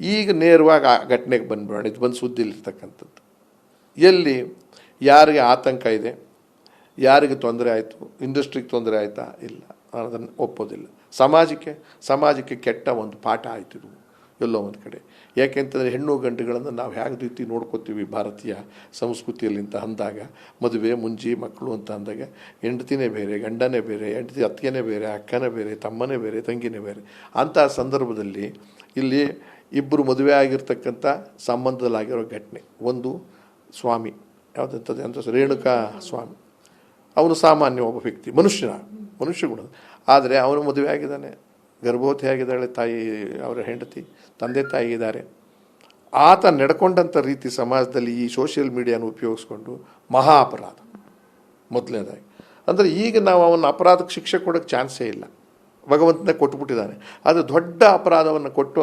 ಈಗ ನೇರವಾಗಿ ಆ ಘಟನೆಗೆ ಬಂದ್ಬಿಡೋಣ. ಇದು ಬಂದು ಸುದ್ದಿಲಿರ್ತಕ್ಕಂಥದ್ದು ಎಲ್ಲಿ ಯಾರಿಗೆ ಆತಂಕ ಇದೆ, ಯಾರಿಗೆ ತೊಂದರೆ ಆಯಿತು ಇಂಡಸ್ಟ್ರಿಗೆ ತೊಂದರೆ ಆಯಿತಾ? ಇಲ್ಲ. ನಾನು ಅದನ್ನು ಒಪ್ಪೋದಿಲ್ಲ. ಸಮಾಜಕ್ಕೆ ಸಮಾಜಕ್ಕೆ ಕೆಟ್ಟ ಒಂದು ಪಾಠ ಆಯಿತು ಇದು. ಎಲ್ಲೋ ಒಂದು ಕಡೆ. ಯಾಕೆಂತಂದರೆ ಹೆಣ್ಣು ಗಂಡುಗಳನ್ನು ನಾವು ಹೇಗೆ ರೀತಿ ನೋಡ್ಕೋತೀವಿ ಭಾರತೀಯ ಸಂಸ್ಕೃತಿಯಲ್ಲಿ ಅಂತ ಅಂದಾಗ, ಮದುವೆ, ಮುಂಜಿ, ಮಕ್ಕಳು ಅಂತ ಅಂದಾಗ, ಹೆಂಡತಿನೇ ಬೇರೆ, ಗಂಡನೇ ಬೇರೆ, ಹೆಂಡತಿ ಅತ್ತಿಗೆನೇ ಬೇರೆ, ಅಕ್ಕನೇ ಬೇರೆ, ತಮ್ಮನೇ ಬೇರೆ, ತಂಗಿನೇ ಬೇರೆ. ಅಂಥ ಸಂದರ್ಭದಲ್ಲಿ ಇಲ್ಲಿ ಇಬ್ಬರು ಮದುವೆ ಆಗಿರ್ತಕ್ಕಂಥ ಸಂಬಂಧದಲ್ಲಾಗಿರೋ ಘಟನೆ. ಒಂದು ಸ್ವಾಮಿ ಯಾವುದಂಥದ್ದು ಅಂತ ರೇಣುಕಾ ಸ್ವಾಮಿ. ಅವನು ಸಾಮಾನ್ಯ ಒಬ್ಬ ವ್ಯಕ್ತಿ, ಮನುಷ್ಯನ, ಮನುಷ್ಯ ಗುಣ ಆದರೆ ಅವನು ಮದುವೆ ಆಗಿದ್ದಾನೆ. ಗರ್ಭವತಿ ಆಗಿದ್ದಾಳೆ ತಾಯಿ, ಅವರ ಹೆಂಡತಿ, ತಂದೆ ತಾಯಿ ಇದ್ದಾರೆ. ಆತ ನಡ್ಕೊಂಡಂಥ ರೀತಿ ಸಮಾಜದಲ್ಲಿ ಈ ಸೋಷಿಯಲ್ ಮೀಡಿಯಾನ ಉಪಯೋಗಿಸ್ಕೊಂಡು ಮಹಾ ಅಪರಾಧ. ಮೊದಲನೇದಾಗಿ. ಅಂದರೆ ಈಗ ನಾವು ಅವನ ಅಪರಾಧಕ್ಕೆ ಶಿಕ್ಷೆ ಕೊಡೋಕ್ಕೆ ಚಾನ್ಸೇ ಇಲ್ಲ. ಭಗವಂತನೇ ಕೊಟ್ಬಿಟ್ಟಿದ್ದಾನೆ ಅದು ದೊಡ್ಡ ಅಪರಾಧವನ್ನು ಕೊಟ್ಟು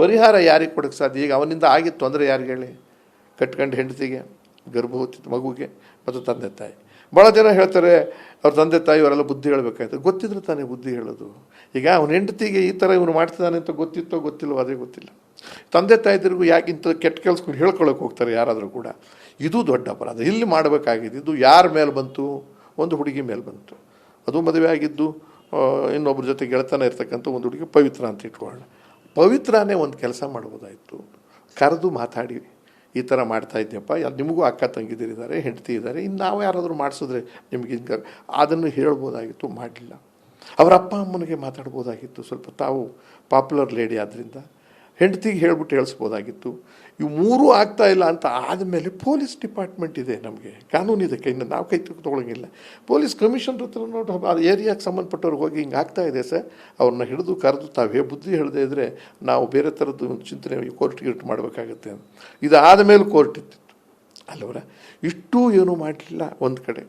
ಪರಿಹಾರ ಯಾರಿಗೆ ಕೊಡೋಕ್ಕೆ ಸಾಧ್ಯ? ಈಗ ಅವನಿಂದ ಆಗಿತ್ತು ತೊಂದರೆ ಯಾರಿಗೆ ಹೇಳಿ? ಕಟ್ಕೊಂಡು ಹೆಂಡತಿಗೆ, ಗರ್ಭವತಿ ಮಗುಗೆ ಮತ್ತು ತಂದೆ ತಾಯಿ. ಭಾಳ ಜನ ಹೇಳ್ತಾರೆ, ಅವ್ರ ತಂದೆ ತಾಯಿ ಅವರೆಲ್ಲ ಬುದ್ಧಿ ಹೇಳಬೇಕಾಯ್ತು. ಗೊತ್ತಿದ್ರೆ ತಾನೇ ಬುದ್ಧಿ ಹೇಳೋದು. ಈಗ ಅವನ ಹೆಂಡತಿಗೆ ಈ ಥರ ಇವನು ಮಾಡ್ತಿದ್ದಾನೆ ಅಂತ ಗೊತ್ತಿತ್ತೋ ಗೊತ್ತಿಲ್ಲೋ ಅದೇ ಗೊತ್ತಿಲ್ಲ. ತಂದೆ ತಾಯಿದಿರಿಗೂ ಯಾಕೆ ಇಂಥ ಕೆಟ್ಟ ಕೆಲಸಗಳು ಹೇಳ್ಕೊಳ್ಳೋಕೆ ಹೋಗ್ತಾರೆ ಯಾರಾದರೂ ಕೂಡ? ಇದು ದೊಡ್ಡ ಅಪರಾಧ. ಇಲ್ಲಿ ಮಾಡಬೇಕಾಗಿದೆ ಇದು ಯಾರ ಮೇಲೆ ಬಂತು? ಒಂದು ಹುಡುಗಿ ಮೇಲೆ ಬಂತು. ಅದು ಮದುವೆ ಆಗಿದ್ದು ಇನ್ನೊಬ್ಬರ ಜೊತೆ ಗೆಳತನ ಇರ್ತಕ್ಕಂಥ ಒಂದು ಹುಡುಗಿ ಪವಿತ್ರ ಅಂತ ಇಟ್ಕೊಳ್ಳೋಣ. ಪವಿತ್ರನೇ ಒಂದು ಕೆಲಸ ಮಾಡ್ಬೋದಾಯಿತು. ಕರೆದು ಮಾತಾಡಿ. ಈ ಥರ ಮಾಡ್ತಾ ಇದ್ದೀಯಪ್ಪ. ಯಾರು, ನಿಮಗೂ ಅಕ್ಕ ತಂಗಿದಿರಿದ್ದಾರೆ ಹೆಂಡತಿ ಇದ್ದಾರೆ. ಇನ್ನು ನಾವು ಯಾರಾದರೂ ಮಾಡಿಸಿದ್ರೆ ನಿಮಗೆ ಅದನ್ನು ಹೇಳ್ಬೋದಾಗಿತ್ತು, ಮಾಡಲಿಲ್ಲ. ಅವರ ಅಪ್ಪ ಅಮ್ಮನಿಗೆ ಮಾತಾಡ್ಬೋದಾಗಿತ್ತು. ಸ್ವಲ್ಪ ತಾವು ಪಾಪ್ಯುಲರ್ ಲೇಡಿ ಆದ್ದರಿಂದ ಹೆಂಡತಿಗೆ ಹೇಳ್ಬಿಟ್ಟು ಹೇಳಿಸ್ಬೋದಾಗಿತ್ತು. ಇವು ಮೂರೂ ಆಗ್ತಾ ಇಲ್ಲ ಅಂತ ಆದಮೇಲೆ ಪೊಲೀಸ್ ಡಿಪಾರ್ಟ್ಮೆಂಟ್ ಇದೆ ನಮಗೆ. ಕಾನೂನು ಇದೆ ಕೈಯಿಂದ ನಾವು ಕೈ ತೊಗೊಳಂಗಿಲ್ಲ ಪೊಲೀಸ್ ಕಮಿಷನರ್ ಹತ್ರ ನೋಡಿ, ಆ ಏರಿಯಾಗೆ ಸಂಬಂಧಪಟ್ಟವ್ರಿಗೆ ಹೋಗಿ ಹಿಂಗೆ ಆಗ್ತಾ ಇದೆ ಸರ್. ಅವ್ರನ್ನ ಹಿಡಿದು ಕರೆದು ತಾವೇ ಬುದ್ಧಿ ಹೇಳದೇ ಇದ್ದರೆ ನಾವು ಬೇರೆ ಥರದ್ದು ಒಂದು ಚಿಂತನೆ ಕೋರ್ಟ್ ಇಟ್ಟು ಮಾಡಬೇಕಾಗುತ್ತೆ ಅಂತ. ಇದಾದ ಮೇಲೆ ಕೋರ್ಟ್ ಇತ್ತಿತ್ತು. ಅಲ್ಲವರ, ಇಷ್ಟೂ ಏನೂ ಮಾಡಲಿಲ್ಲ ಒಂದು ಕಡೆ.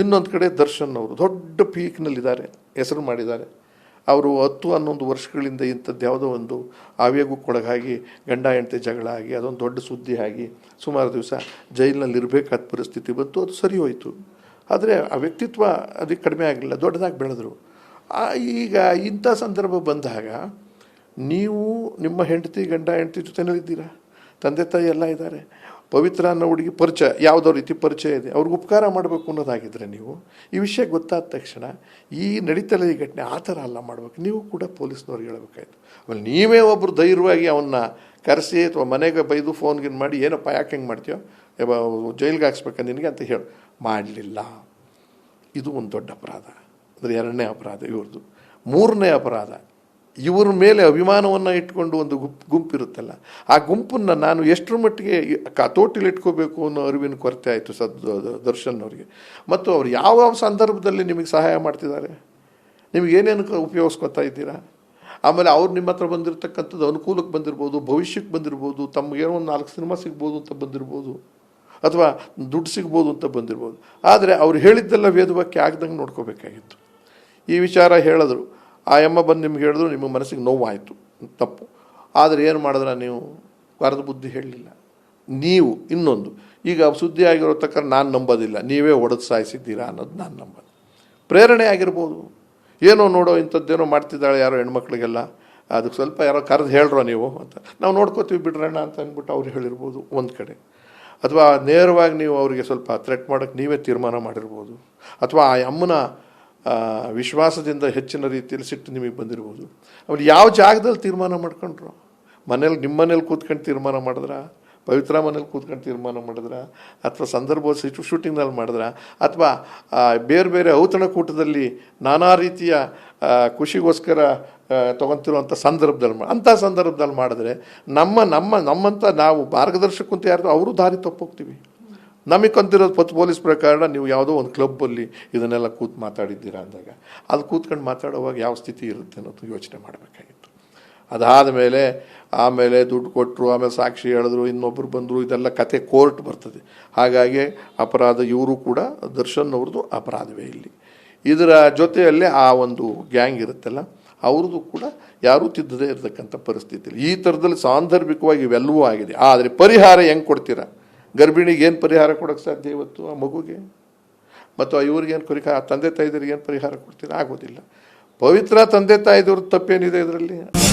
ಇನ್ನೊಂದು ಕಡೆ ದರ್ಶನ್ ಅವರು ದೊಡ್ಡ ಪೀಕ್ನಲ್ಲಿದ್ದಾರೆ, ಹೆಸರು ಮಾಡಿದ್ದಾರೆ. ಅವರು ಹತ್ತು ಹನ್ನೊಂದು ವರ್ಷಗಳಿಂದ ಇಂಥದ್ದು ಯಾವುದೋ ಒಂದು ಆವೇಗಕ್ಕೊಳಗಾಗಿ ಗಂಡ, ಹೆಂಡತಿ ಜಗಳ ಆಗಿ, ಅದೊಂದು ದೊಡ್ಡ ಸುದ್ದಿ ಆಗಿ ಸುಮಾರು ದಿವಸ ಜೈಲಿನಲ್ಲಿ ಇರಬೇಕಾದ ಪರಿಸ್ಥಿತಿ ಬಂತು, ಅದು ಸರಿ ಹೋಯಿತು. ಆದರೆ ಆ ವ್ಯಕ್ತಿತ್ವ ಅದಕ್ಕೆ ಕಡಿಮೆ ಆಗಲಿಲ್ಲ ದೊಡ್ಡದಾಗಿ ಬೆಳೆದರು. ಈಗ ಇಂಥ ಸಂದರ್ಭ ಬಂದಾಗ ನೀವು ನಿಮ್ಮ ಹೆಂಡತಿ, ಗಂಡ, ಹೆಂಡತಿ ಜೊತೆನಲ್ಲಿದ್ದೀರಾ? ತಂದೆ, ತಾಯಿ ಎಲ್ಲ ಇದ್ದಾರೆ. ಪವಿತ್ರ ಅನ್ನೋ ಹುಡುಗಿ ಪರಿಚಯ, ಯಾವುದೋ ರೀತಿ ಪರಿಚಯ ಇದೆ. ಅವ್ರಿಗೆ ಉಪಕಾರ ಮಾಡಬೇಕು ಅನ್ನೋದಾಗಿದ್ದರೆ ನೀವು ಈ ವಿಷಯ ಗೊತ್ತಾದ ತಕ್ಷಣ ಈ ನಡೀತಲ್ಲ ಈ ಘಟನೆ ಆ ಥರ ಅಲ್ಲ ಮಾಡಬೇಕು. ನೀವು ಕೂಡ ಪೊಲೀಸ್ನವ್ರಿಗೆ ಹೇಳಬೇಕಾಯ್ತು. ಆಮೇಲೆ ನೀವೇ ಒಬ್ಬರು ಧೈರ್ಯವಾಗಿ ಅವನ್ನ ಕರೆಸಿ ಅಥವಾ ಮನೆಗೆ ಬೈದು ಫೋನ್ಗಿನ್ ಮಾಡಿ ಏನಪ್ಪ, ಯಾಕೆ ಹೆಂಗೆ ಮಾಡ್ತೀಯೋ ಜೈಲಿಗೆ ಹಾಕ್ಸ್ಬೇಕ ನಿನಗೆ ಅಂತ ಹೇಳಿ. ಮಾಡಲಿಲ್ಲ. ಇದು ಒಂದು ದೊಡ್ಡ ಅಪರಾಧ. ಅಂದರೆ ಎರಡನೇ ಅಪರಾಧ ಇವ್ರದ್ದು. ಮೂರನೇ ಅಪರಾಧ. ಇವ್ರ ಮೇಲೆ ಅಭಿಮಾನವನ್ನು ಇಟ್ಕೊಂಡು ಒಂದು ಗುಂಪು, ಗುಂಪಿರುತ್ತಲ್ಲ. ಆ ಗುಂಪನ್ನು ನಾನು ಎಷ್ಟರ ಮಟ್ಟಿಗೆ ಕತೋಟಿಲಿ ಇಟ್ಕೋಬೇಕು ಅನ್ನೋ ಅರಿವಿನ ಕೊರತೆ ಆಯಿತು ಸದ್ ದರ್ಶನ್ ಅವರಿಗೆ. ಮತ್ತು ಅವ್ರು ಯಾವ ಯಾವ ಸಂದರ್ಭದಲ್ಲಿ ನಿಮಗೆ ಸಹಾಯ ಮಾಡ್ತಿದ್ದಾರೆ? ನಿಮಗೆ ಏನೇನು ಉಪಯೋಗಿಸ್ಕೊತಾ ಇದ್ದೀರಾ? ಆಮೇಲೆ ಅವ್ರು ನಿಮ್ಮ ಹತ್ರ ಬಂದಿರತಕ್ಕಂಥದ್ದು ಅನುಕೂಲಕ್ಕೆ ಬಂದಿರ್ಬೋದು, ಭವಿಷ್ಯಕ್ಕೆ ಬಂದಿರ್ಬೋದು ತಮಗೇನೋ ಒಂದು ನಾಲ್ಕು ಸಿನಿಮಾ ಸಿಗ್ಬೋದು ಅಂತ ಬಂದಿರ್ಬೋದು, ಅಥವಾ ದುಡ್ಡು ಸಿಗ್ಬೋದು ಅಂತ ಬಂದಿರ್ಬೋದು. ಆದರೆ ಅವ್ರು ಹೇಳಿದ್ದೆಲ್ಲ ವೇದವಾಕ್ಯ ಆಗ್ದಂಗೆ ನೋಡ್ಕೋಬೇಕಾಗಿತ್ತು. ಈ ವಿಚಾರ ಹೇಳಿದ್ರು. ಆ ಎಮ್ಮ ಬಂದು ನಿಮ್ಗೆ ಹೇಳಿದ್ರು ನಿಮಗೆ ಮನಸ್ಸಿಗೆ ನೋವಾಯಿತು, ತಪ್ಪು. ಆದರೆ ಏನು ಮಾಡಿದ್ರೆ ನೀವು? ವರದ ಬುದ್ಧಿ ಹೇಳಲಿಲ್ಲ. ನೀವು, ಇನ್ನೊಂದು, ಈಗ ಸುದ್ದಿ ಆಗಿರೋ ತಕ್ಕ ನಾನು ನಂಬೋದಿಲ್ಲ, ನೀವೇ ಒಡೆದು ಸಾಯಿಸಿದ್ದೀರಾ ಅನ್ನೋದು ನಾನು ನಂಬೋದು. ಪ್ರೇರಣೆ ಆಗಿರ್ಬೋದು. ಏನೋ ನೋಡೋ ಇಂಥದ್ದೇನೋ ಮಾಡ್ತಿದ್ದಾಳೆ ಯಾರೋ ಹೆಣ್ಮಕ್ಳಿಗೆಲ್ಲ ಅದಕ್ಕೆ ಸ್ವಲ್ಪ ಯಾರೋ ಕರೆದು ಹೇಳ್ರೋ ನೀವು ಅಂತ. ನಾವು ನೋಡ್ಕೋತೀವಿ ಬಿಡ್ರಣ್ಣ ಅಂತ ಅಂದ್ಬಿಟ್ಟು ಅವ್ರು ಹೇಳಿರ್ಬೋದು ಒಂದು ಕಡೆ. ಅಥವಾ ನೇರವಾಗಿ ನೀವು ಅವರಿಗೆ ಸ್ವಲ್ಪ ಥ್ರೆಟ್ ಮಾಡೋಕ್ಕೆ ನೀವೇ ತೀರ್ಮಾನ ಮಾಡಿರ್ಬೋದು. ಅಥವಾ ಆ ಅಮ್ಮನ ವಿಶ್ವಾಸದಿಂದ ಹೆಚ್ಚಿನ ರೀತಿಯಲ್ಲಿ ಸಿಟ್ಟು ನಿಮಗೆ ಬಂದಿರ್ಬೋದು. ಅವ್ರು ಯಾವ ಜಾಗದಲ್ಲಿ ತೀರ್ಮಾನ ಮಾಡ್ಕೊಂಡ್ರು? ಮನೇಲಿ ನಿಮ್ಮ ಮನೇಲಿ ಕೂತ್ಕೊಂಡು ತೀರ್ಮಾನ ಮಾಡಿದ್ರ? ಪವಿತ್ರ ಮನೇಲಿ ಕೂತ್ಕೊಂಡು ತೀರ್ಮಾನ ಮಾಡಿದ್ರ? ಅಥವಾ ಸಂದರ್ಭ ಸಿಟ್ಟು ಶೂಟಿಂಗ್ನಲ್ಲಿ ಮಾಡಿದ್ರ? ಅಥವಾ ಬೇರೆ ಬೇರೆ ಔತಣಕೂಟದಲ್ಲಿ ನಾನಾ ರೀತಿಯ ಖುಷಿಗೋಸ್ಕರ ತೊಗೊತಿರುವಂಥ ಸಂದರ್ಭದಲ್ಲಿ ಅಂಥ ಸಂದರ್ಭದಲ್ಲಿ ಮಾಡಿದ್ರೆ ನಮ್ಮ ನಮ್ಮ, ನಮ್ಮಂಥ ನಾವು ಮಾರ್ಗದರ್ಶಕ ಅಂತ ಯಾರು ಅವರು ದಾರಿ ತಪ್ಪೋಗ್ತೀವಿ. ನಮಗೆ ಕಂತಿರೋದು ಪತ್ ಪೊಲೀಸ್ ಪ್ರಕಾರ ನೀವು ಯಾವುದೋ ಒಂದು ಕ್ಲಬ್ಬಲ್ಲಿ ಇದನ್ನೆಲ್ಲ ಕೂತು ಮಾತಾಡಿದ್ದೀರಾ ಅಂದಾಗ ಅದು ಕೂತ್ಕೊಂಡು ಮಾತಾಡುವಾಗ ಯಾವ ಸ್ಥಿತಿ ಇರುತ್ತೆ ಅನ್ನೋದು ಯೋಚನೆ ಮಾಡಬೇಕಾಗಿತ್ತು. ಅದಾದ ಮೇಲೆ, ಆಮೇಲೆ ದುಡ್ಡು ಕೊಟ್ಟರು ಆಮೇಲೆ ಸಾಕ್ಷಿ ಹೇಳಿದ್ರು ಇನ್ನೊಬ್ಬರು ಬಂದರು, ಇದೆಲ್ಲ ಕತೆ ಕೋರ್ಟ್ ಬರ್ತದೆ. ಹಾಗಾಗಿ ಅಪರಾಧ, ಇವರು ಕೂಡ, ದರ್ಶನ್ ಅವ್ರದ್ದು ಅಪರಾಧವೇ ಇಲ್ಲಿ. ಇದರ ಜೊತೆಯಲ್ಲೇ ಆ ಒಂದು ಗ್ಯಾಂಗ್ ಇರುತ್ತಲ್ಲ, ಅವ್ರದ್ದು ಕೂಡ ಯಾರೂ ತಿದ್ದದೇ ಇರತಕ್ಕಂಥ ಪರಿಸ್ಥಿತಿ ಈ ಥರದಲ್ಲಿ ಸಾಂದರ್ಭಿಕವಾಗಿ ಇವೆಲ್ಲವೂ ಆಗಿದೆ. ಆದರೆ ಪರಿಹಾರ ಹೆಂಗೆ ಕೊಡ್ತೀರಾ? ಗರ್ಭಿಣಿಗೆ ಏನು ಪರಿಹಾರ ಕೊಡೋಕ್ಕೆ ಸಾಧ್ಯ ಇವತ್ತು ಆ ಮಗುಗೆ? ಮತ್ತು ಆ ಕುರಿಕ, ಆ ತಂದೆ ತಾಯಿದರಿಗೆ ಏನು ಪರಿಹಾರ ಕೊಡ್ತೀರಾ? ಆಗೋದಿಲ್ಲ. ಪವಿತ್ರ ತಂದೆ ತಾಯಿದವ್ರ ತಪ್ಪೇನಿದೆ ಇದರಲ್ಲಿ?